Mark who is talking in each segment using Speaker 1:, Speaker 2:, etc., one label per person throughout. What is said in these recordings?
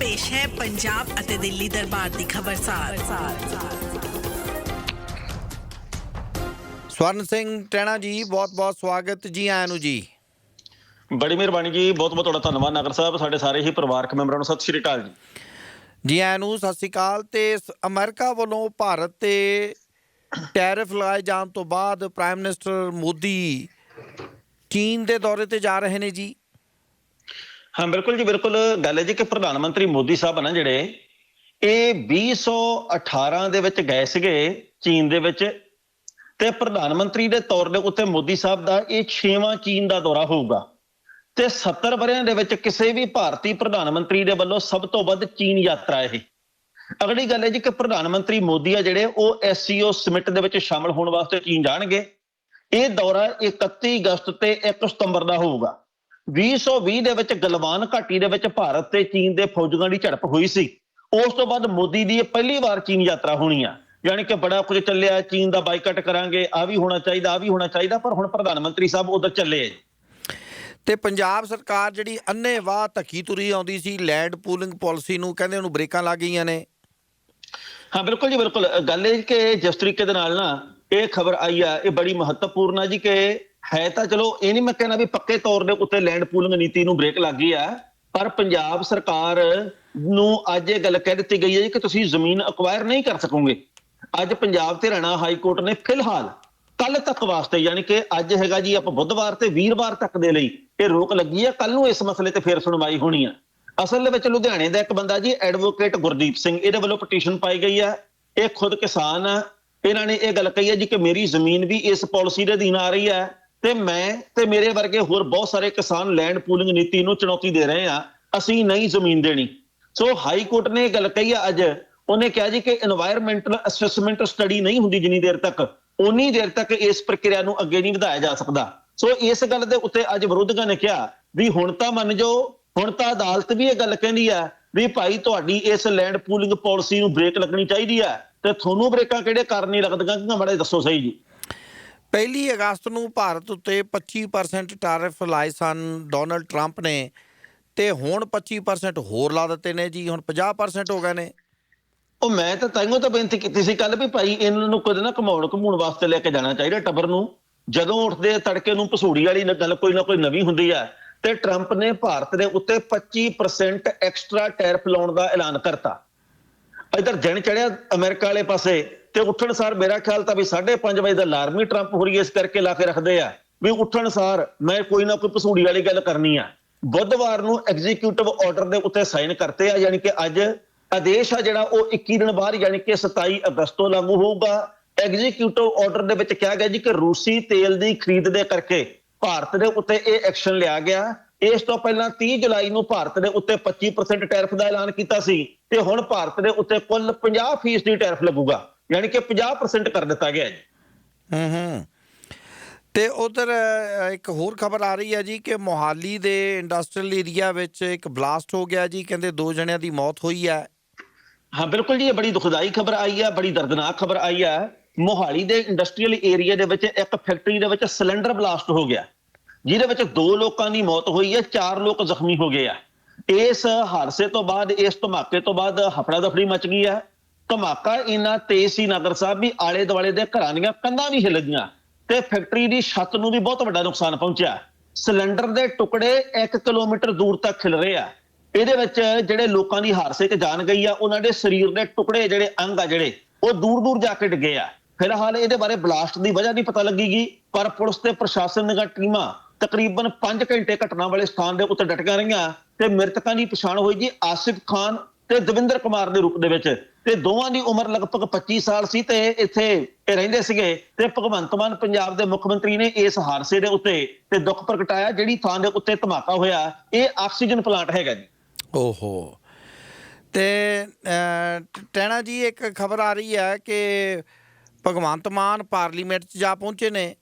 Speaker 1: ਪੇਸ਼ ਹੈ ਪੰਜਾਬ ਅਤੇ ਦਿੱਲੀ ਦਰਬਾਰ ਦੀ ਖਬਰਸਾਰ
Speaker 2: ਸਵਰਨ ਸਿੰਘ ਟੈਣਾ ਜੀ ਬਹੁਤ ਬਹੁਤ ਸਵਾਗਤ ਜੀ ਆਇਆਂ ਨੂੰ ਜੀ।
Speaker 3: ਬੜੀ ਮਿਹਰਬਾਨੀ ਜੀ ਬਹੁਤ ਬਹੁਤ ਤੁਹਾਡਾ ਧੰਨਵਾਦ ਨਗਰ ਸਾਹਿਬ ਸਾਡੇ ਸਾਰੇ ਹੀ ਪਰਿਵਾਰਕ ਮੈਂਬਰਾਂ ਨੂੰ ਸਤਿ ਸ਼੍ਰੀ ਅਕਾਲ ਜੀ।
Speaker 2: ਜੀ ਆਇਆਂ ਨੂੰ ਸਤਿ ਸ਼੍ਰੀ ਅਕਾਲ ਤੇ ਅਮਰੀਕਾ ਵੱਲੋਂ ਭਾਰਤ ਤੇ ਟੈਰਿਫ ਲਗਾਏ ਜਾਣ ਤੋਂ ਬਾਅਦ ਪ੍ਰਾਈਮ ਮਿਨਿਸਟਰ ਮੋਦੀ ਚੀਨ ਦੇ ਦੌਰੇ ਤੇ ਜਾ ਰਹੇ ਨੇ ਜੀ।
Speaker 3: ਹਾਂ, ਬਿਲਕੁਲ ਜੀ, ਬਿਲਕੁਲ। ਗੱਲ ਹੈ ਜੀ ਕਿ ਪ੍ਰਧਾਨ ਮੰਤਰੀ ਮੋਦੀ ਸਾਹਿਬ ਨਾ ਜਿਹੜੇ, ਇਹ 2018 ਦੇ ਵਿੱਚ ਗਏ ਸੀਗੇ ਚੀਨ ਦੇ ਵਿੱਚ ਤੇ ਪ੍ਰਧਾਨ ਮੰਤਰੀ ਦੇ ਤੌਰ ਦੇ ਉੱਤੇ ਮੋਦੀ ਸਾਹਿਬ ਦਾ ਇਹ 6ਵਾਂ ਚੀਨ ਦਾ ਦੌਰਾ ਹੋਊਗਾ। ਤੇ 70 ਵਰਿਆਂ ਦੇ ਵਿੱਚ ਕਿਸੇ ਵੀ ਭਾਰਤੀ ਪ੍ਰਧਾਨ ਮੰਤਰੀ ਦੇ ਵੱਲੋਂ ਸਭ ਤੋਂ ਵੱਧ ਚੀਨ ਯਾਤਰਾ ਇਹ। ਅਗਲੀ ਗੱਲ ਹੈ ਜੀ ਕਿ ਪ੍ਰਧਾਨ ਮੰਤਰੀ ਮੋਦੀ ਆ ਜਿਹੜੇ, ਉਹ ਐਸਸੀਓ ਸਮਿਟ ਦੇ ਵਿੱਚ ਸ਼ਾਮਲ ਹੋਣ ਵਾਸਤੇ ਚੀਨ ਜਾਣਗੇ। ਇਹ ਦੌਰਾ 31 ਅਗਸਤ ਤੇ 1 ਸਤੰਬਰ ਦਾ ਹੋਊਗਾ। 2020 ਦੇ ਵਿੱਚ ਗਲਵਾਨ ਘਾਟੀ ਦੇ ਵਿੱਚ ਭਾਰਤ ਤੇ ਚੀਨ ਦੇ ਫੌਜਾਂ ਦੀ ਝੜਪ ਹੋਈ ਸੀ। ਉਸ ਤੋਂ ਬਾਅਦ ਮੋਦੀ ਦੀ ਇਹ ਪਹਿਲੀ ਵਾਰ ਚੀਨ ਯਾਤਰਾ ਹੋਣੀ ਆ। ਯਾਨੀ ਕਿ ਬੜਾ ਕੁਝ ਚੱਲਿਆ ਚੀਨ ਦਾ ਬਾਈਕਾਟ ਕਰਾਂਗੇ ਆ ਵੀ ਹੋਣਾ ਚਾਹੀਦਾ ਆ ਵੀ ਹੋਣਾ ਚਾਹੀਦਾ ਪਰ ਹੁਣ ਪ੍ਰਧਾਨ ਮੰਤਰੀ ਸਾਹਿਬ ਉਧਰ ਚੱਲੇ
Speaker 2: ਤੇ ਪੰਜਾਬ ਸਰਕਾਰ ਜਿਹੜੀ ਅੰਨ੍ਹੇਵਾਹ ਧੱਕੀ ਤੁਰੀ ਆਉਂਦੀ ਸੀ ਲੈਂਡ ਪੂਲਿੰਗ ਪਾਲਿਸੀ ਨੂੰ ਕਹਿੰਦੇ ਉਹਨੂੰ ਬ੍ਰੇਕਾਂ ਲੱਗ ਗਈਆਂ ਨੇ।
Speaker 3: ਹਾਂ ਬਿਲਕੁਲ ਜੀ ਬਿਲਕੁਲ। ਗੱਲ ਇਹ ਕਿ ਜਿਸ ਤਰੀਕੇ ਦੇ ਨਾਲ ਨਾ ਇਹ ਖਬਰ ਆਈ ਆ ਇਹ ਬੜੀ ਮਹੱਤਵਪੂਰਨ ਆ ਜੀ ਕਿ ਹੈ ਤਾਂ ਚਲੋ, ਇਹ ਨਹੀਂ ਮੈਂ ਕਹਿਣਾ ਵੀ ਪੱਕੇ ਤੌਰ ਦੇ ਉੱਤੇ ਲੈਂਡ ਪੂਲਿੰਗ ਨੀਤੀ ਨੂੰ ਬ੍ਰੇਕ ਲੱਗ ਗਈ ਆ, ਪਰ ਪੰਜਾਬ ਸਰਕਾਰ ਨੂੰ ਅੱਜ ਇਹ ਗੱਲ ਕਹਿ ਦਿੱਤੀ ਗਈ ਹੈ ਜੀ ਕਿ ਤੁਸੀਂ ਜ਼ਮੀਨ ਅਕਵਾਇਰ ਨਹੀਂ ਕਰ ਸਕੋਗੇ। ਅੱਜ ਪੰਜਾਬ ਤੇ ਹਰਿਆਣਾ ਹਾਈ ਕੋਰਟ ਨੇ ਫਿਲਹਾਲ ਕੱਲ ਤੱਕ ਵਾਸਤੇ, ਯਾਨੀ ਕਿ ਅੱਜ ਹੈਗਾ ਜੀ ਆਪਾਂ ਬੁੱਧਵਾਰ ਤੇ ਵੀਰਵਾਰ ਤੱਕ ਦੇ ਲਈ ਇਹ ਰੋਕ ਲੱਗੀ ਹੈ ਕੱਲ ਨੂੰ ਇਸ ਮਸਲੇ ਤੇ ਫੇਰ ਸੁਣਵਾਈ ਹੋਣੀ ਆ। ਅਸਲ ਦੇ ਵਿੱਚ ਲੁਧਿਆਣੇ ਦਾ ਇੱਕ ਬੰਦਾ ਜੀ ਐਡਵੋਕੇਟ ਗੁਰਦੀਪ ਸਿੰਘ, ਇਹਦੇ ਵੱਲੋਂ ਪਟੀਸ਼ਨ ਪਾਈ ਗਈ ਆ। ਇਹ ਖੁਦ ਕਿਸਾਨ ਆ। ਇਹਨਾਂ ਨੇ ਇਹ ਗੱਲ ਕਹੀ ਹੈ ਜੀ ਕਿ ਮੇਰੀ ਜ਼ਮੀਨ ਵੀ ਇਸ ਪਾਲਿਸੀ ਦੇ ਅਧੀਨ ਆ ਰਹੀ ਹੈ ਤੇ ਮੈਂ ਤੇ ਮੇਰੇ ਵਰਗੇ ਹੋਰ ਬਹੁਤ ਸਾਰੇ ਕਿਸਾਨ ਲੈਂਡ ਪੂਲਿੰਗ ਨੀਤੀ ਨੂੰ ਚੁਣੌਤੀ ਦੇ ਰਹੇ ਆ ਅਸੀਂ ਨਹੀਂ ਜ਼ਮੀਨ ਦੇਣੀ। ਸੋ ਹਾਈ ਕੋਰਟ ਨੇ ਇਹ ਗੱਲ ਕਹੀ ਆ ਅੱਜ, ਉਹਨੇ ਕਿਹਾ ਜੀ ਕਿ এনवायरमेंटਲ ਅਸੈਸਮੈਂਟ ਸਟੱਡੀ ਨਹੀਂ ਹੁੰਦੀ ਜਿੰਨੀ ਦੇਰ ਤੱਕ ਉਨੀ ਦੇਰ ਤੱਕ ਇਸ ਪ੍ਰਕਿਰਿਆ ਨੂੰ ਅੱਗੇ ਨਹੀਂ ਵਧਾਇਆ ਜਾ ਸਕਦਾ। ਸੋ ਇਸ ਗੱਲ ਦੇ ਉੱਤੇ ਅੱਜ ਵਿਰੋਧੀਆਂ ਨੇ ਕਿਹਾ ਵੀ ਹੁਣ ਤਾਂ ਮੰਨ ਜਾਓ, ਹੁਣ ਤਾਂ ਅਦਾਲਤ ਵੀ ਇਹ ਗੱਲ ਕਹਿੰਦੀ ਆ ਵੀ ਭਾਈ ਤੁਹਾਡੀ ਇਸ ਲੈਂਡ ਪੂਲਿੰਗ ਪਾਲਿਸੀ ਨੂੰ ਬ੍ਰੇਕ ਲੱਗਣੀ ਚਾਹੀਦੀ ਆ, ਤੇ ਤੁਹਾਨੂੰ ਬ੍ਰੇਕਾਂ ਕਿਹੜੇ ਕਾਰਨ ਨਹੀਂ ਲੱਗਦੀਆਂ ਕਿ ਮਾੜਾ ਦੱਸੋ ਸਹੀ ਜੀ।
Speaker 2: ਪਹਿਲੀ ਅਗਸਤ ਨੂੰ ਭਾਰਤ ਉੱਤੇ 25% ਟੈਰਿਫ ਲਾਏ ਸਨ ਡੋਨਲਡ ਟਰੰਪ ਨੇ ਤੇ ਹੁਣ 25% ਹੋਰ ਲਾ ਦਿੱਤੇ ਨੇ ਜੀ, ਹੁਣ 50% ਹੋ ਗਏ ਨੇ।
Speaker 3: ਉਹ ਮੈਂ ਤਾਂ ਤਾਈਓ ਤਾਂ ਬੇਨਤੀ ਕੀਤੀ ਸੀ ਕੱਲ ਵੀ ਭਾਈ ਇਹਨਾਂ ਨੂੰ ਕੁਝ ਨਾ ਘਮਾਉਣ ਘਮੂਣ ਵਾਸਤੇ ਲੈ ਕੇ ਜਾਣਾ ਚਾਹੀਦਾ ਟੱਬਰ ਨੂੰ। ਜਦੋਂ ਉੱਠਦੇ ਤੜਕੇ ਨੂੰ ਪਸੂੜੀ ਵਾਲੀ ਗੱਲ ਕੋਈ ਨਾ ਕੋਈ ਨਵੀਂ ਹੁੰਦੀ ਆ ਤੇ ਟਰੰਪ ਨੇ ਭਾਰਤ ਦੇ ਉੱਤੇ 25% ਐਕਸਟਰਾ ਟੈਰਿਫ ਲਾਉਣ ਦਾ ਐਲਾਨ ਕਰਤਾ। ਇਧਰ ਜਣ ਚੜਿਆ ਅਮਰੀਕਾ ਵਾਲੇ ਪਾਸੇ ਤੇ ਉੱਠਣ ਸਾਰ ਮੇਰਾ ਖਿਆਲ ਤਾਂ ਵੀ 5:30 ਵਜੇ ਦਾ ਅਲਾਰਮ ਹੀ ਟਰੰਪ ਹੋ ਰਹੀ ਹੈ ਇਸ ਕਰਕੇ ਲਾ ਕੇ ਰੱਖਦੇ ਆ, ਵੀ ਉੱਠਣ ਸਾਰ ਮੈਂ ਕੋਈ ਨਾ ਕੋਈ ਪਸੂੜੀ ਵਾਲੀ ਗੱਲ ਕਰਨੀ ਆ। ਬੁੱਧਵਾਰ ਨੂੰ ਐਗਜ਼ੀਕਿਊਟਿਵ ਆਰਡਰ ਦੇ ਉੱਤੇ ਸਾਈਨ ਕਰਤੇ ਆ, ਯਾਨੀ ਕਿ ਅੱਜ ਆਦੇਸ਼ ਆ ਜਿਹੜਾ, ਉਹ 21 ਦਿਨ ਬਾਅਦ, ਯਾਨੀ ਕਿ 27 ਅਗਸਤ ਤੋਂ ਲਾਗੂ ਹੋਊਗਾ। ਐਗਜ਼ੀਕਿਊਟਿਵ ਆਰਡਰ ਦੇ ਵਿੱਚ ਕਿਹਾ ਗਿਆ ਜੀ ਕਿ ਰੂਸੀ ਤੇਲ ਦੀ ਖਰੀਦ ਦੇ ਕਰਕੇ ਭਾਰਤ ਦੇ ਉੱਤੇ ਇਹ ਐਕਸ਼ਨ ਲਿਆ ਗਿਆ। ਇਸ ਤੋਂ ਪਹਿਲਾਂ 30 ਜੁਲਾਈ ਨੂੰ ਭਾਰਤ ਦੇ ਉੱਤੇ 25% ਟੈਰਿਫ ਦਾ ਐਲਾਨ ਕੀਤਾ ਸੀ, ਤੇ ਹੁਣ ਭਾਰਤ ਦੇ ਉੱਤੇ ਕੁੱਲ 50% ਦੀ ਟੈਰਿਫ ਲੱਗੂਗਾ। ਯਾਨੀ ਕਿ 50% ਕਰ ਦਿੱਤਾ ਗਿਆ ਜੀ।
Speaker 2: ਹੂੰ ਹੂੰ। ਤੇ ਉਧਰ ਇੱਕ ਹੋਰ ਖਬਰ ਆ ਰਹੀ ਹੈ ਜੀ ਕਿ ਮੋਹਾਲੀ ਦੇ ਇੰਡਸਟਰੀਅਲ ਏਰੀਆ ਵਿੱਚ ਇੱਕ ਬਲਾਸਟ ਹੋ ਗਿਆ ਜੀ ਕਹਿੰਦੇ ਦੋ ਜਣਿਆਂ ਦੀ ਮੌਤ ਹੋਈ ਹੈ।
Speaker 3: ਹਾਂ ਬਿਲਕੁਲ ਜੀ ਇਹ ਬੜੀ ਦੁਖਦਾਈ ਖਬਰ ਆਈ ਹੈ ਬੜੀ ਦਰਦਨਾਕ ਖਬਰ ਆਈ ਹੈ। ਮੋਹਾਲੀ ਦੇ ਇੰਡਸਟਰੀਅਲ ਏਰੀਆ ਦੇ ਵਿੱਚ ਇੱਕ ਫੈਕਟਰੀ ਦੇ ਵਿੱਚ ਸਿਲੰਡਰ ਬਲਾਸਟ ਹੋ ਗਿਆ। ਜਿਹਦੇ ਵਿੱਚ ਦੋ ਲੋਕਾਂ ਦੀ ਮੌਤ ਹੋਈ ਹੈ ਚਾਰ ਲੋਕ ਜ਼ਖਮੀ ਹੋ ਗਏ ਆ। ਇਸ ਹਾਦਸੇ ਤੋਂ ਬਾਅਦ ਇਸ ਧਮਾਕੇ ਤੋਂ ਬਾਅਦ ਹਫੜਾ ਦਫੜੀ ਮਚ ਗਈ ਹੈ। ਧਮਾਕਾ ਇੰਨਾ ਤੇਜ਼ ਸੀ ਨਗਰ ਸਾਹਿਬ ਵੀ ਆਲੇ ਦੁਆਲੇ ਦੇ ਘਰਾਂ ਦੀਆਂ ਕੰਧਾਂ ਵੀ ਹਿੱਲ ਗਈਆਂ ਤੇ ਫੈਕਟਰੀ ਦੀ ਛੱਤ ਨੂੰ ਵੀ ਬਹੁਤ ਵੱਡਾ ਨੁਕਸਾਨ ਪਹੁੰਚਿਆ। ਸਿਲੰਡਰ ਦੇ ਟੁਕੜੇ 1 ਕਿਲੋਮੀਟਰ ਦੂਰ ਤੱਕ ਖਿਲ ਰਹੇ ਆ। ਇਹਦੇ ਵਿੱਚ ਜਿਹੜੇ ਲੋਕਾਂ ਦੀ ਹਾਦਸੇ 'ਚ ਜਾਨ ਗਈ ਆ, ਉਹਨਾਂ ਦੇ ਸਰੀਰ ਦੇ ਟੁਕੜੇ ਜਿਹੜੇ ਅੰਗ ਆ ਜਿਹੜੇ, ਉਹ ਦੂਰ ਦੂਰ ਜਾ ਕੇ ਡਿੱਗੇ ਆ। ਫਿਲਹਾਲ ਇਹਦੇ ਬਾਰੇ ਬਲਾਸਟ ਦੀ ਵਜ੍ਹਾ ਨਹੀਂ ਪਤਾ ਲੱਗੀਗੀ, ਪਰ ਪੁਲਿਸ ਤੇ ਪ੍ਰਸ਼ਾਸਨ ਦੀਆਂ ਟੀਮਾਂ ਤਕਰੀਬਨ 5 ਘੰਟੇ ਘਟਨਾ ਵਾਲੇ ਸਥਾਨ ਦੇ ਉੱਤੇ ਡਟੀਆਂ ਰਹੀਆਂ ਤੇ ਮ੍ਰਿਤਕਾਂ ਦੀ ਪਛਾਣ ਹੋਈ ਜੀ ਆਸਿਫ ਖਾਨ ਤੇ ਦਵਿੰਦਰ ਕੁਮਾਰ ਦੇ ਰੂਪ ਦੇ ਵਿੱਚ। ਤੇ ਦੋਵਾਂ ਦੀ ਉਮਰ ਲਗਭਗ 25 ਸਾਲ ਸੀ ਤੇ ਇੱਥੇ ਇਹ ਰਹਿੰਦੇ ਸੀਗੇ। ਤੇ ਭਗਵੰਤ ਮਾਨ ਪੰਜਾਬ ਦੇ ਮੁੱਖ ਮੰਤਰੀ ਨੇ ਇਸ ਹਾਦਸੇ ਦੇ ਉੱਤੇ ਤੇ ਦੁੱਖ ਪ੍ਰਗਟਾਇਆ ਜਿਹੜੀ ਥਾਂ ਦੇ ਉੱਤੇ ਧਮਾਕਾ ਹੋਇਆ। ਇਹ ਆਕਸੀਜਨ ਪਲਾਂਟ ਹੈਗਾ ਜੀ।
Speaker 2: ਓਹੋ। ਤੇ ਟੈਣਾ ਜੀ ਇੱਕ ਖਬਰ ਆ ਰਹੀ ਹੈ ਕਿ ਭਗਵੰਤ ਮਾਨ ਪਾਰਲੀਮੈਂਟ 'ਚ ਜਾ ਪਹੁੰਚੇ ਨੇ।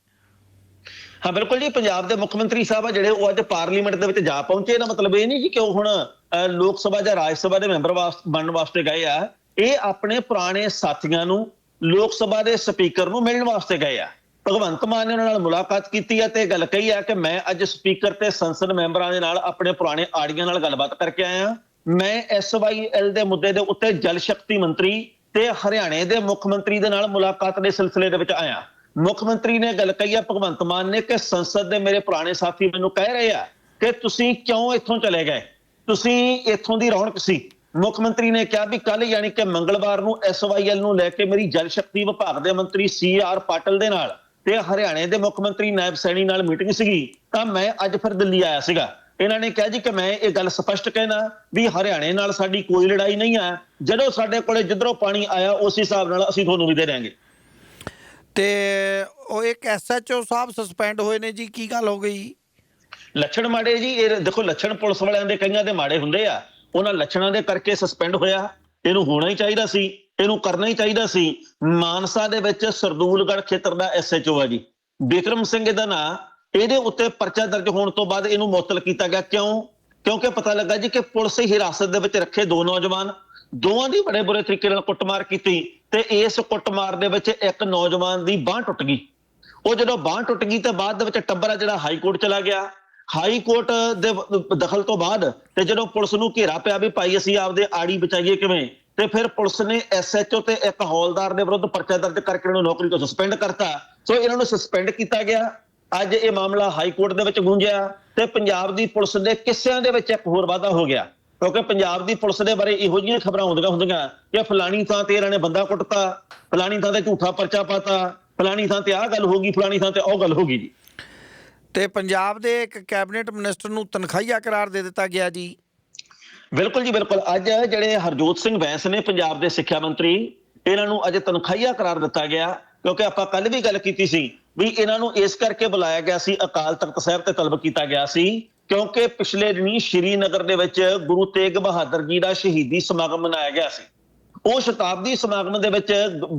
Speaker 3: ਹਾਂ ਬਿਲਕੁਲ ਜੀ। ਪੰਜਾਬ ਦੇ ਮੁੱਖ ਮੰਤਰੀ ਸਾਹਿਬ ਆ ਜਿਹੜੇ ਉਹ ਅੱਜ ਪਾਰਲੀਮੈਂਟ ਦੇ ਵਿੱਚ ਜਾ ਪਹੁੰਚੇ ਇਹਦਾ ਮਤਲਬ ਇਹ ਨਹੀਂ ਜੀ ਕਿ ਉਹ ਹੁਣ ਲੋਕ ਸਭਾ ਜਾਂ ਰਾਜ ਸਭਾ ਦੇ ਮੈਂਬਰ ਵਾਸਤੇ ਬਣਨ ਵਾਸਤੇ ਗਏ ਆ, ਇਹ ਆਪਣੇ ਪੁਰਾਣੇ ਸਾਥੀਆਂ ਨੂੰ, ਲੋਕ ਸਭਾ ਦੇ ਸਪੀਕਰ ਨੂੰ ਮਿਲਣ ਵਾਸਤੇ ਗਏ ਆ। ਭਗਵੰਤ ਮਾਨ ਨੇ ਉਹਨਾਂ ਨਾਲ ਮੁਲਾਕਾਤ ਕੀਤੀ ਹੈ ਤੇ ਗੱਲ ਕਹੀ ਹੈ ਕਿ ਮੈਂ ਅੱਜ ਸਪੀਕਰ ਤੇ ਸੰਸਦ ਮੈਂਬਰਾਂ ਦੇ ਨਾਲ ਆਪਣੇ ਪੁਰਾਣੇ ਆੜੀਆਂ ਨਾਲ ਗੱਲਬਾਤ ਕਰਕੇ ਆਇਆ ਮੈਂ ਐਸਵਾਈਐਲ ਦੇ ਮੁੱਦੇ ਦੇ ਉੱਤੇ ਜਲ ਸ਼ਕਤੀ ਮੰਤਰੀ ਤੇ ਹਰਿਆਣੇ ਦੇ ਮੁੱਖ ਮੰਤਰੀ ਦੇ ਨਾਲ ਮੁਲਾਕਾਤ ਦੇ ਸਿਲਸਿਲੇ ਦੇ ਵਿੱਚ ਆਇਆ ਮੁੱਖ ਮੰਤਰੀ ਨੇ ਗੱਲ ਕਹੀ ਆ, ਭਗਵੰਤ ਮਾਨ ਨੇ ਕਿ ਸੰਸਦ ਦੇ ਮੇਰੇ ਪੁਰਾਣੇ ਸਾਥੀ ਮੈਨੂੰ ਕਹਿ ਰਹੇ ਆ ਕਿ ਤੁਸੀਂ ਕਿਉਂ ਇੱਥੋਂ ਚਲੇ ਗਏ? ਤੁਸੀਂ ਇੱਥੋਂ ਦੀ ਰੌਣਕ ਸੀ। ਮੁੱਖ ਮੰਤਰੀ ਨੇ ਕਿਹਾ ਵੀ ਕੱਲ ਯਾਨੀ ਕਿ ਮੰਗਲਵਾਰ ਨੂੰ ਐਸਵਾਈਐਲ ਨੂੰ ਲੈ ਕੇ ਮੇਰੀ ਜਲ ਸ਼ਕਤੀ ਵਿਭਾਗ ਦੇ ਮੰਤਰੀ ਸੀ ਆਰ ਪਾਟਲ ਦੇ ਨਾਲ ਤੇ ਹਰਿਆਣੇ ਦੇ ਮੁੱਖ ਮੰਤਰੀ ਨਾਇਬ ਸੈਣੀ ਨਾਲ ਮੀਟਿੰਗ ਸੀਗੀ, ਤਾਂ ਮੈਂ ਅੱਜ ਫਿਰ ਦਿੱਲੀ ਆਇਆ ਸੀਗਾ। ਇਹਨਾਂ ਨੇ ਕਿਹਾ ਜੀ ਕਿ ਮੈਂ ਇਹ ਗੱਲ ਸਪਸ਼ਟ ਕਹਿਣਾ ਵੀ ਹਰਿਆਣੇ ਨਾਲ ਸਾਡੀ ਕੋਈ ਲੜਾਈ ਨਹੀਂ ਆ ਜਦੋਂ ਸਾਡੇ ਕੋਲੇ ਜਿੱਧਰੋਂ ਪਾਣੀ ਆਇਆ, ਉਸ ਹਿਸਾਬ ਨਾਲ ਅਸੀਂ ਤੁਹਾਨੂੰ ਵੀ ਦੇ ਦਿਆਂਗੇ।
Speaker 2: ਤੇ ਉਹ ਇੱਕ ਐਸਐਚਓ ਸਾਹਿਬ ਸਸਪੈਂਡ ਹੋਏ ਨੇ ਜੀ, ਕੀ ਗੱਲ ਹੋ ਗਈ?
Speaker 3: ਲੱਛਣ ਮਾੜੇ ਜੀ, ਇਹ ਦੇਖੋ ਲੱਛਣ ਪੁਲਿਸ ਵਾਲਿਆਂ ਦੇ ਕਈਆਂ ਦੇ ਮਾੜੇ ਹੁੰਦੇ ਆ। ਉਹਨਾਂ ਲੱਛਣਾਂ ਦੇ ਕਰਕੇ ਸਸਪੈਂਡ ਹੋਇਆ। ਇਹਨੂੰ ਹੋਣਾ ਹੀ ਚਾਹੀਦਾ ਸੀ। ਇਹਨੂੰ ਕਰਨਾ ਹੀ ਚਾਹੀਦਾ ਸੀ। ਮਾਨਸਾ ਦੇ ਵਿੱਚ ਸਰਦੂਲਗੜ੍ਹ ਖੇਤਰ ਦਾ ਐਸਐਚਓ ਆ ਜੀ। ਬਿਕਰਮ ਸਿੰਘ ਇਹਦਾ ਨਾਂ, ਇਹਦੇ ਉੱਤੇ ਪਰਚਾ ਦਰਜ ਹੋਣ ਤੋਂ ਬਾਅਦ ਇਹਨੂੰ ਮੁਅੱਤਲ ਕੀਤਾ ਗਿਆ। ਕਿਉਂ? ਕਿਉਂਕਿ ਪਤਾ ਲੱਗਾ ਜੀ ਕਿ ਪੁਲਿਸ ਹਿਰਾਸਤ ਦੇ ਵਿੱਚ ਰੱਖੇ ਦੋ ਨੌਜਵਾਨ। ਦੋਵਾਂ ਦੀ ਬੜੇ ਬੁਰੇ ਤਰੀਕੇ ਨਾਲ ਕੁੱਟਮਾਰ ਕੀਤੀ ਤੇ ਇਸ ਕੁੱਟਮਾਰ ਦੇ ਵਿੱਚ ਇੱਕ ਨੌਜਵਾਨ ਦੀ ਬਾਹ ਟੁੱਟ ਗਈ। ਉਹ ਜਦੋਂ ਬਾਹ ਟੁੱਟ ਗਈ ਤੇ ਬਾਅਦ ਦੇ ਵਿੱਚ ਟੱਬਰ ਆ ਜਿਹੜਾ ਹਾਈ ਕੋਰਟ ਚਲਾ ਗਿਆ। ਹਾਈ ਕੋਰਟ ਦੇ ਦਖਲ ਤੋਂ ਬਾਅਦ ਤੇ ਜਦੋਂ ਪੁਲਿਸ ਨੂੰ ਘੇਰਾ ਪਿਆ ਵੀ ਭਾਈ ਅਸੀਂ ਆਪਦੇ ਆੜੀ ਬਚਾਈਏ ਕਿਵੇਂ, ਤੇ ਫਿਰ ਪੁਲਿਸ ਨੇ ਐਸਐਚਓ ਤੇ ਇੱਕ ਹੌਲਦਾਰ ਦੇ ਵਿਰੁੱਧ ਪਰਚਾ ਦਰਜ ਕਰਕੇ ਉਹਨਾਂ ਨੂੰ ਨੌਕਰੀ ਤੋਂ ਸਸਪੈਂਡ ਕਰਤਾ। ਸੋ ਇਹਨਾਂ ਨੂੰ ਸਸਪੈਂਡ ਕੀਤਾ ਗਿਆ। ਅੱਜ ਇਹ ਮਾਮਲਾ ਹਾਈ ਕੋਰਟ ਦੇ ਵਿੱਚ ਗੂੰਜਿਆ ਤੇ ਪੰਜਾਬ ਦੀ ਪੁਲਿਸ ਦੇ ਕਿੱਸਿਆਂ ਦੇ ਵਿੱਚ ਇੱਕ ਹੋਰ ਵਾਧਾ ਹੋ ਗਿਆ। ਕਿਉਂਕਿ ਪੰਜਾਬ ਦੀ ਪੁਲਿਸ ਦੇ ਬਾਰੇ ਇਹੋ ਜਿਹੀਆਂ ਖਬਰਾਂ ਹੁੰਦੀਆਂ ਹੁੰਦੀਆਂ ਕਿ ਫਲਾਣੀ ਥਾਂ ਤੇ ਇਹਨਾਂ ਨੇ ਬੰਦਾ ਕੁੱਟਤਾ, ਫਲਾਣੀ ਥਾਂ ਤੇ ਝੂਠਾ ਪਰਚਾ ਪਾਤਾ, ਫਲਾਣੀ ਥਾਂ ਤੇ ਆਹ ਗੱਲ ਹੋ ਗਈ, ਫਲਾਣੀ ਥਾਂ ਤੇ ਉਹ ਗੱਲ ਹੋ ਗਈ ਜੀ।
Speaker 2: ਤੇ ਪੰਜਾਬ ਦੇ ਇੱਕ ਕੈਬਨਿਟ ਮਿਨਿਸਟਰ ਨੂੰ ਤਨਖਾਹੀਆ ਕਰਾਰ ਦੇ ਦਿੱਤਾ ਗਿਆ ਜੀ।
Speaker 3: ਬਿਲਕੁਲ ਜੀ, ਬਿਲਕੁਲ। ਅੱਜ ਜਿਹੜੇ ਹਰਜੋਤ ਸਿੰਘ ਬੈਂਸ ਨੇ ਪੰਜਾਬ ਦੇ ਸਿੱਖਿਆ ਮੰਤਰੀ, ਇਹਨਾਂ ਨੂੰ ਅੱਜ ਤਨਖਾਹੀਆ ਕਰਾਰ ਦਿੱਤਾ ਗਿਆ, ਕਿਉਂਕਿ ਆਪਾਂ ਕੱਲ ਵੀ ਗੱਲ ਕੀਤੀ ਸੀ ਵੀ ਇਹਨਾਂ ਨੂੰ ਇਸ ਕਰਕੇ ਬੁਲਾਇਆ ਗਿਆ ਸੀ, ਅਕਾਲ ਤਖਤ ਸਾਹਿਬ ਤੇ ਤਲਬ ਕੀਤਾ ਗਿਆ ਸੀ, ਕਿਉਂਕਿ ਪਿਛਲੇ ਦਿਨੀ ਸ਼੍ਰੀਨਗਰ ਦੇ ਵਿੱਚ ਗੁਰੂ ਤੇਗ ਬਹਾਦਰ ਜੀ ਦਾ ਸ਼ਹੀਦੀ ਸਮਾਗਮ ਮਨਾਇਆ ਗਿਆ ਸੀ। ਉਹ ਸ਼ਤਾਬਦੀ ਸਮਾਗਮ ਦੇ ਵਿੱਚ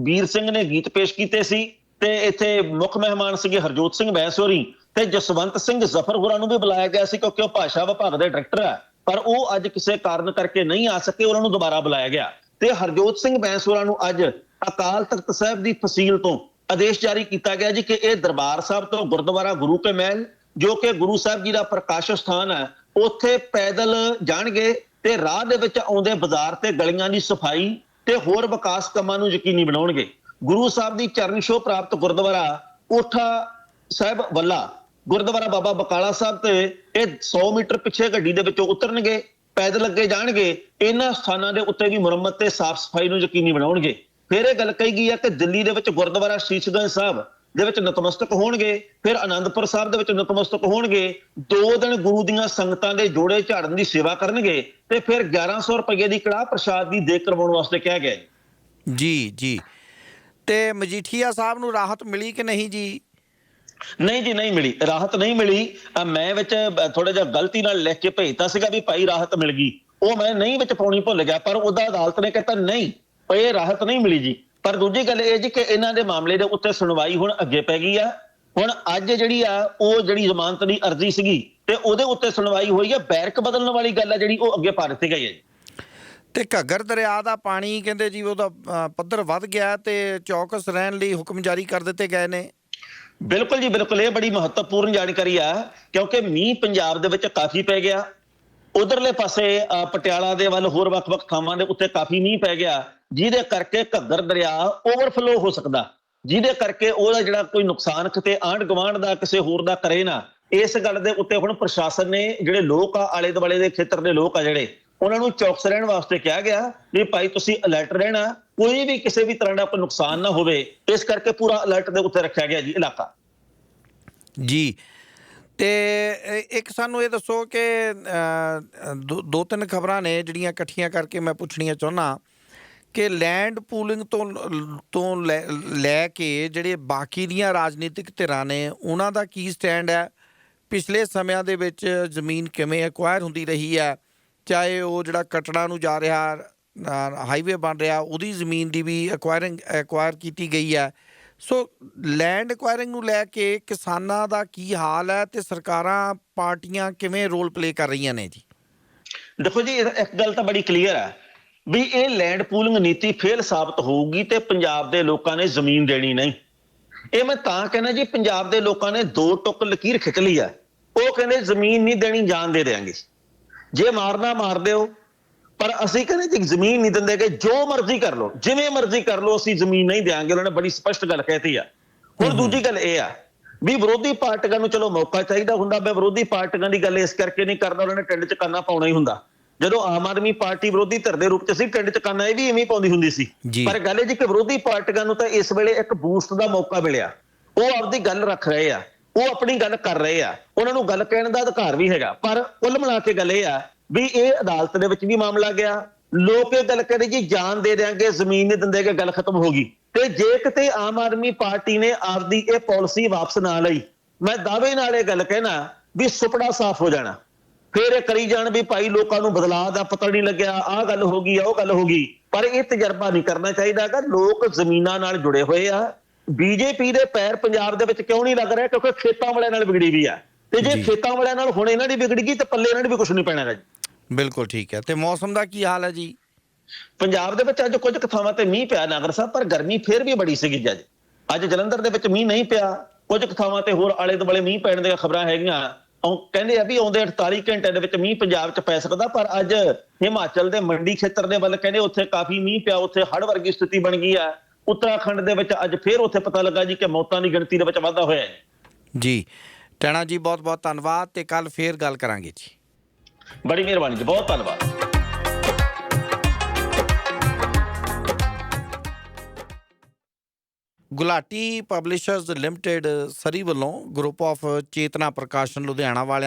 Speaker 3: ਵੀਰ ਸਿੰਘ ਨੇ ਗੀਤ ਪੇਸ਼ ਕੀਤੇ ਸੀ ਤੇ ਇੱਥੇ ਮੁੱਖ ਮਹਿਮਾਨ ਸੀਗੇ ਹਰਜੋਤ ਸਿੰਘ ਬੈਂਸ ਹੋਰੀ ਤੇ ਜਸਵੰਤ ਸਿੰਘ ਜ਼ਫਰ ਹੋਰਾਂ ਨੂੰ ਵੀ ਬੁਲਾਇਆ ਗਿਆ ਸੀ ਕਿਉਂਕਿ ਉਹ ਭਾਸ਼ਾ ਵਿਭਾਗ ਦੇ ਡਾਇਰੈਕਟਰ ਹੈ। ਪਰ ਉਹ ਅੱਜ ਕਿਸੇ ਕਾਰਨ ਕਰਕੇ ਨਹੀਂ ਆ ਸਕੇ, ਉਹਨਾਂ ਨੂੰ ਦੁਬਾਰਾ ਬੁਲਾਇਆ ਗਿਆ। ਤੇ ਹਰਜੋਤ ਸਿੰਘ ਬੈਂਸ ਹੋਰਾਂ ਨੂੰ ਅੱਜ ਅਕਾਲ ਤਖਤ ਸਾਹਿਬ ਦੀ ਫਸੀਲ ਤੋਂ ਆਦੇਸ਼ ਜਾਰੀ ਕੀਤਾ ਗਿਆ ਜੀ ਕਿ ਇਹ ਦਰਬਾਰ ਸਾਹਿਬ ਤੋਂ ਗੁਰਦੁਆਰਾ ਗੁਰੂ ਕੇ ਮਹਿਲ, ਜੋ ਕਿ ਗੁਰੂ ਸਾਹਿਬ ਜੀ ਦਾ ਪ੍ਰਕਾਸ਼ ਸਥਾਨ ਹੈ, ਉੱਥੇ ਪੈਦਲ ਜਾਣਗੇ ਤੇ ਰਾਹ ਦੇ ਵਿੱਚ ਆਉਂਦੇ ਬਾਜ਼ਾਰ ਤੇ ਗਲੀਆਂ ਦੀ ਸਫ਼ਾਈ ਤੇ ਹੋਰ ਵਿਕਾਸ ਕੰਮਾਂ ਨੂੰ ਯਕੀਨੀ ਬਣਾਉਣਗੇ। ਗੁਰੂ ਸਾਹਿਬ ਦੀ ਚਰਨ ਛੋਹ ਪ੍ਰਾਪਤ ਗੁਰਦੁਆਰਾ ਕੋਠਾ ਸਾਹਿਬ ਵੱਲਾ ਗੁਰਦੁਆਰਾ ਬਾਬਾ ਬਕਾਲਾ ਸਾਹਿਬ ਤੇ ਇਹ 100 ਮੀਟਰ ਪਿੱਛੇ ਗੱਡੀ ਦੇ ਵਿੱਚੋਂ ਉਤਰਨਗੇ, ਪੈਦਲ ਅੱਗੇ ਜਾਣਗੇ, ਇਹਨਾਂ ਸਥਾਨਾਂ ਦੇ ਉੱਤੇ ਵੀ ਮੁਰੰਮਤ ਤੇ ਸਾਫ਼ ਸਫ਼ਾਈ ਨੂੰ ਯਕੀਨੀ ਬਣਾਉਣਗੇ। ਫਿਰ ਇਹ ਗੱਲ ਕਹੀ ਗਈ ਹੈ ਕਿ ਦਿੱਲੀ ਦੇ ਵਿੱਚ ਗੁਰਦੁਆਰਾ ਸ਼ੀਸ਼ਗੰਜ ਸਾਹਿਬ ਦੇ ਵਿੱਚ ਨਤਮਸਤਕ ਹੋਣਗੇ, ਫਿਰ ਆਨੰਦਪੁਰ ਸਾਹਿਬ ਦੇ ਵਿੱਚ ਨਤਮਸਤਕ ਹੋਣਗੇ, ਦੋ ਦਿਨ ਗੁਰੂ ਦੀਆਂ ਸੰਗਤਾਂ ਦੇ ਜੋੜੇ ਝਾੜਨ ਦੀ ਸੇਵਾ ਕਰਨਗੇ ਤੇ ਫਿਰ 1100 ਰੁਪਏ ਦੀ ਕੜਾਹ ਪ੍ਰਸ਼ਾਦ ਦੀ ਦੇਖ ਕਰਵਾਉਣ ਵਾਸਤੇ ਕਿਹਾ ਗਿਆ ਹੈ।
Speaker 2: ਜੀ ਜੀ। ਤੇ ਮਜੀਠੀਆ ਸਾਹਿਬ ਨੂੰ ਰਾਹਤ ਮਿਲੀ ਕਿ ਨਹੀਂ ਜੀ?
Speaker 3: ਨਹੀਂ ਜੀ, ਨਹੀਂ ਮਿਲੀ। ਰਾਹਤ ਨਹੀਂ ਮਿਲੀ। ਮੈਂ ਵਿੱਚ ਥੋੜਾ ਜਿਹਾ ਗਲਤੀ ਨਾਲ ਲਿਖ ਕੇ ਭੇਜਤਾ ਸੀਗਾ ਵੀ ਭਾਈ ਰਾਹਤ ਮਿਲ ਗਈ। ਉਹ ਮੈਂ ਨਹੀਂ ਵਿੱਚ ਪਾਉਣੀ ਭੁੱਲ ਗਿਆ, ਪਰ ਉਹਦਾ ਅਦਾਲਤ ਨੇ ਕਹਿਤਾ ਨਹੀਂ ਇਹ ਰਾਹਤ ਨਹੀਂ ਮਿਲੀ ਜੀ। ਪਰ ਦੂਜੀ ਗੱਲ ਇਹ ਜੀ ਕਿ ਇਹਨਾਂ ਦੇ ਮਾਮਲੇ ਦੇ ਉੱਤੇ ਸੁਣਵਾਈ ਹੁਣ ਅੱਗੇ ਪੈ ਗਈ ਆ। ਹੁਣ ਅੱਜ ਜਿਹੜੀ ਆ, ਉਹ ਜਿਹੜੀ ਜ਼ਮਾਨਤ ਦੀ ਅਰਜ਼ੀ ਸੀਗੀ ਤੇ ਉਹਦੇ ਉੱਤੇ ਸੁਣਵਾਈ ਹੋਈ ਆ। ਬੈਰਕ ਬਦਲਣ ਵਾਲੀ ਗੱਲ ਆ ਜਿਹੜੀ ਉਹ ਅੱਗੇ ਪਾ ਦਿੱਤੀ ਗਈ ਹੈ ਜੀ।
Speaker 2: ਤੇ ਘੱਗਰ ਦਰਿਆ ਦਾ ਪਾਣੀ ਕਹਿੰਦੇ ਜੀ ਉਹਦਾ ਪੱਧਰ ਵੱਧ ਗਿਆ ਤੇ ਚੌਕਸ ਰਹਿਣ ਲਈ ਹੁਕਮ ਜਾਰੀ ਕਰ ਦਿੱਤੇ ਗਏ ਨੇ।
Speaker 3: ਬਿਲਕੁਲ ਜੀ, ਬਿਲਕੁਲ। ਇਹ ਬੜੀ ਮਹੱਤਵਪੂਰਨ ਜਾਣਕਾਰੀ ਆ, ਕਿਉਂਕਿ ਮੀਂਹ ਪੰਜਾਬ ਦੇ ਵਿੱਚ ਕਾਫੀ ਪੈ ਗਿਆ। ਉਧਰਲੇ ਪਾਸੇ ਪਟਿਆਲਾ ਦੇ ਵੱਲ ਹੋਰ ਵੱਖ-ਵੱਖ ਥਾਵਾਂ ਦੇ ਉੱਤੇ ਕਾਫੀ ਮੀਂਹ ਪੈ ਗਿਆ, ਜਿਹਦੇ ਕਰਕੇ ਘੱਗਰ ਦਰਿਆ ਓਵਰਫਲੋ ਹੋ ਸਕਦਾ। ਜਿਹਦੇ ਕਰਕੇ ਉਹਦਾ ਜਿਹੜਾ ਕੋਈ ਨੁਕਸਾਨ ਕਿਤੇ ਆਂਢ ਗੁਆਂਢ ਦਾ, ਕਿਸੇ ਹੋਰ ਦਾ ਕਰੇ ਨਾ, ਇਸ ਗੱਲ ਦੇ ਉੱਤੇ ਹੁਣ ਪ੍ਰਸ਼ਾਸਨ ਨੇ ਜਿਹੜੇ ਲੋਕ ਆ ਆਲੇ ਦੁਆਲੇ ਦੇ ਖੇਤਰ ਦੇ ਲੋਕ ਆ ਜਿਹੜੇ, ਉਹਨਾਂ ਨੂੰ ਚੌਕਸ ਰਹਿਣ ਵਾਸਤੇ ਕਿਹਾ ਗਿਆ ਵੀ ਭਾਈ ਤੁਸੀਂ ਅਲਰਟ ਰਹਿਣਾ ਕੋਈ ਵੀ ਕਿਸੇ ਵੀ ਤਰ੍ਹਾਂ ਦਾ ਕੋਈ ਨੁਕਸਾਨ ਨਾ ਹੋਵੇ ਇਸ ਕਰਕੇ ਪੂਰਾ ਅਲਰਟ ਦੇ ਉੱਤੇ ਰੱਖਿਆ ਗਿਆ ਜੀ, ਇਲਾਕਾ।
Speaker 2: ਜੀ, ਤੇ ਇੱਕ ਸਾਨੂੰ ਇਹ ਦੱਸੋ ਕਿ ਦੋ- ਦੋ ਤਿੰਨ ਖਬਰਾਂ ਨੇ ਜਿਹੜੀਆਂ ਇਕੱਠੀਆਂ ਕਰਕੇ ਮੈਂ ਪੁੱਛਣੀਆਂ ਚਾਹੁੰਦਾ ਕਿ ਲੈਂਡ ਪੂਲਿੰਗ ਤੋਂ ਤੋਂ ਲੈ ਲੈ ਕੇ ਜਿਹੜੇ ਬਾਕੀ ਦੀਆਂ ਰਾਜਨੀਤਿਕ ਧਿਰਾਂ ਨੇ, ਉਹਨਾਂ ਦਾ ਕੀ ਸਟੈਂਡ ਹੈ? ਪਿਛਲੇ ਸਮਿਆਂ ਦੇ ਵਿੱਚ ਜ਼ਮੀਨ ਕਿਵੇਂ ਐਕਵਾਇਰ ਹੁੰਦੀ ਰਹੀ ਹੈ? ਚਾਹੇ ਉਹ ਜਿਹੜਾ ਕਟੜਾ ਨੂੰ ਜਾ ਰਿਹਾ ਹਾਈਵੇ ਬਣ ਰਿਹਾ, ਉਹਦੀ ਜ਼ਮੀਨ ਦੀ ਵੀ ਐਕਵਾਇਰਿੰਗ ਐਕਵਾਇਰ ਕੀਤੀ ਗਈ ਹੈ। ਸੋ ਲੈਂਡ ਐਕਵਾਇਰਿੰਗ ਨੂੰ ਲੈ ਕੇ ਕਿਸਾਨਾਂ ਦਾ ਕੀ ਹਾਲ ਹੈ ਤੇ ਸਰਕਾਰਾਂ, ਪਾਰਟੀਆਂ ਕਿਵੇਂ ਰੋਲ ਪਲੇ ਕਰ ਰਹੀਆਂ ਨੇ ਜੀ?
Speaker 3: ਦੇਖੋ ਜੀ ਇੱਕ ਗੱਲ ਤਾਂ ਬੜੀ ਕਲੀਅਰ ਹੈ ਵੀ ਇਹ ਲੈਂਡ ਪੂਲਿੰਗ ਨੀਤੀ ਫੇਲ ਸਾਬਤ ਹੋਊਗੀ ਤੇ ਪੰਜਾਬ ਦੇ ਲੋਕਾਂ ਨੇ ਜ਼ਮੀਨ ਦੇਣੀ ਨਹੀਂ। ਇਹ ਮੈਂ ਤਾਂ ਕਹਿੰਦਾ ਜੀ, ਪੰਜਾਬ ਦੇ ਲੋਕਾਂ ਨੇ ਦੋ ਟੁੱਕ ਲਕੀਰ ਖਿੱਚ ਲਈ ਆ ਉਹ ਕਹਿੰਦੇ ਜ਼ਮੀਨ ਨਹੀਂ ਦੇਣੀ, ਜਾਨ ਦੇ ਦੇਾਂਗੇ ਜੇ ਮਾਰਨਾ ਮਾਰ ਦਿਓ ਪਰ ਅਸੀਂ ਕਹਿੰਦੇ ਜੀ ਜ਼ਮੀਨ ਨਹੀਂ ਦਿੰਦੇ ਕਿ ਜੋ ਮਰਜ਼ੀ ਕਰ ਲਓ ਜਿਵੇਂ ਮਰਜ਼ੀ ਕਰ ਲਓ ਅਸੀਂ ਜ਼ਮੀਨ ਨਹੀਂ ਦੇਾਂਗੇ ਉਹਨਾਂ ਨੇ ਬੜੀ ਸਪਸ਼ਟ ਗੱਲ ਕਹਿਤੀ ਆ। ਹੁਣ ਦੂਜੀ ਗੱਲ ਇਹ ਆ ਵੀ ਵਿਰੋਧੀ ਪਾਰਟੀਆਂ ਨੂੰ ਚਲੋ ਮੌਕਾ ਚਾਹੀਦਾ ਹੁੰਦਾ ਮੈਂ ਵਿਰੋਧੀ ਪਾਰਟੀਆਂ ਦੀ ਗੱਲ ਇਸ ਕਰਕੇ ਨਹੀਂ ਕਰਦਾ ਉਹਨਾਂ ਨੇ ਟਿੰਡ 'ਚ ਕੰਨਾ ਪਾਉਣਾ ਹੀ ਹੁੰਦਾ। ਜਦੋਂ ਆਮ ਆਦਮੀ ਪਾਰਟੀ ਵਿਰੋਧੀ ਧਿਰ ਦੇ ਰੂਪ 'ਚ ਸੀ ਟਿੰਡ 'ਚ ਕੰਨਾ ਇਹ ਵੀ ਐਵੇਂ ਪਾਉਂਦੀ ਹੁੰਦੀ ਸੀ। ਪਰ ਗੱਲ ਇਹ ਜੀ ਕਿ ਵਿਰੋਧੀ ਪਾਰਟੀਆਂ ਨੂੰ ਤਾਂ ਇਸ ਵੇਲੇ ਇੱਕ ਬੂਸਟ ਦਾ ਮੌਕਾ ਮਿਲਿਆ। ਉਹ ਆਪਦੀ ਗੱਲ ਰੱਖ ਰਹੇ ਆ ਉਹ ਆਪਣੀ ਗੱਲ ਕਰ ਰਹੇ ਆ। ਉਹਨਾਂ ਨੂੰ ਗੱਲ ਕਹਿਣ ਦਾ ਅਧਿਕਾਰ ਵੀ ਹੈਗਾ ਪਰ ਕੁੱਲ ਮਿਲਾ ਕੇ ਗੱਲ ਇਹ ਆ ਵੀ ਇਹ ਅਦਾਲਤ ਦੇ ਵਿੱਚ ਵੀ ਮਾਮਲਾ ਗਿਆ। ਲੋਕ ਇਹ ਗੱਲ ਕਹਿੰਦੇ ਜੀ ਜਾਨ ਦੇ ਦਿਆਂਗੇ ਜ਼ਮੀਨ ਨਹੀਂ ਦਿੰਦੇ ਕਿ ਗੱਲ ਖਤਮ ਹੋ ਗਈ। ਤੇ ਜੇ ਕਿਤੇ ਆਮ ਆਦਮੀ ਪਾਰਟੀ ਨੇ ਆਪਦੀ ਇਹ ਪਾਲਿਸੀ ਵਾਪਸ ਨਾ ਲਈ ਮੈਂ ਦਾਅਵੇ ਨਾਲ ਇਹ ਗੱਲ ਕਹਿਣਾ ਵੀ ਸੁਪੜਾ ਸਾਫ਼ ਹੋ ਜਾਣਾ। ਫਿਰ ਇਹ ਕਰੀ ਜਾਣ ਵੀ ਭਾਈ ਲੋਕਾਂ ਨੂੰ ਬਦਲਾਅ ਦਾ ਪਤਾ ਨਹੀਂ ਲੱਗਿਆ ਆਹ ਗੱਲ ਹੋ ਗਈ ਉਹ ਗੱਲ ਹੋ ਗਈ। ਪਰ ਇਹ ਤਜਰਬਾ ਨਹੀਂ ਕਰਨਾ ਚਾਹੀਦਾ ਕਿ ਲੋਕ ਜ਼ਮੀਨਾਂ ਨਾਲ ਜੁੜੇ ਹੋਏ ਆ। ਬੀਜੇਪੀ ਦੇ ਪੈਰ ਪੰਜਾਬ ਦੇ ਵਿੱਚ ਕਿਉਂ ਨਹੀਂ ਲੱਗ ਰਿਹਾ? ਕਿਉਂਕਿ ਖੇਤਾਂ ਵਾਲਿਆਂ ਨਾਲ ਵਿਗੜੀ ਵੀ ਆ। ਤੇ ਜੇ। ਖੇਤਾਂ ਵਾਲਿਆਂ ਨਾਲ ਹੁਣ ਇਹਨਾਂ ਦੀ ਵਿਗੜ ਗਈ ਤੇ ਪੱਲੇ ਇਹਨਾਂ ਦੀ ਵੀ ਕੁਝ ਨਹੀਂ ਪੈਣਾ ਜੀ।
Speaker 2: ਬਿਲਕੁਲ ਠੀਕ ਹੈ। ਤੇ ਮੌਸਮ ਦਾ ਕੀ ਹਾਲ ਹੈ ਜੀ?
Speaker 3: ਪੰਜਾਬ ਦੇ ਵਿੱਚ ਅੱਜ ਕੁਝ ਕੁ ਥਾਵਾਂ ਤੇ ਮੀਂਹ ਪਿਆ ਨਾਗਰ ਸਾਹਿਬ ਪਰ ਗਰਮੀ ਫੇਰ ਵੀ ਬੜੀ ਸੀਗੀ ਅੱਜ। ਅੱਜ ਜਲੰਧਰ ਦੇ ਵਿੱਚ ਮੀਂਹ ਨਹੀਂ ਪਿਆ। ਕੁਝ ਕੁ ਥਾਵਾਂ ਤੇ ਹੋਰ ਆਲੇ ਦੁਆਲੇ ਮੀਂਹ ਪੈਣ ਦੀਆਂ ਖਬਰਾਂ ਹੈਗੀਆਂ। ਉਹ ਕਹਿੰਦੇ ਆ ਵੀ ਆਉਂਦੇ 48 ਘੰਟਿਆਂ ਦੇ ਵਿੱਚ ਮੀਂਹ ਪੰਜਾਬ 'ਚ ਪੈ ਸਕਦਾ ਪਰ ਅੱਜ ਹਿਮਾਚਲ ਦੇ ਮੰਡੀ ਖੇਤਰ ਦੇ ਵੱਲ ਕਹਿੰਦੇ ਉੱਥੇ ਕਾਫੀ ਮੀਂਹ ਪਿਆ। ਉੱਥੇ ਹੜ੍ਹ ਵਰਗੀ ਸਥਿਤੀ ਬਣ ਗਈ ਆ। ਉੱਤਰਾਖੰਡ ਦੇ ਵਿੱਚ ਅੱਜ ਫੇਰ ਉੱਥੇ ਪਤਾ ਲੱਗਾ ਜੀ ਕਿ ਮੌਤਾਂ ਦੀ ਗਿਣਤੀ ਦੇ ਵਿੱਚ ਵਾਧਾ ਹੋਇਆ ਹੈ।
Speaker 2: ਜੀ। ਟੈਣਾ ਜੀ ਬਹੁਤ ਬਹੁਤ ਧੰਨਵਾਦ ਤੇ ਕੱਲ ਫੇਰ ਗੱਲ ਕਰਾਂਗੇ ਜੀ।
Speaker 3: ਬੜੀ ਮਿਹਰਬਾਨੀ ਜੀ, ਬਹੁਤ ਧੰਨਵਾਦ।
Speaker 2: ਗੁਲਾਟੀ ਪਬਲਿਸ਼ਰਜ਼ ਲਿਮਟਿਡ ਸਰੀ ਵੱਲੋਂ ਗਰੁੱਪ ਆਫ ਚੇਤਨਾ ਪ੍ਰਕਾਸ਼ਨ ਲੁਧਿਆਣਾ ਵਾਲਿਆਂ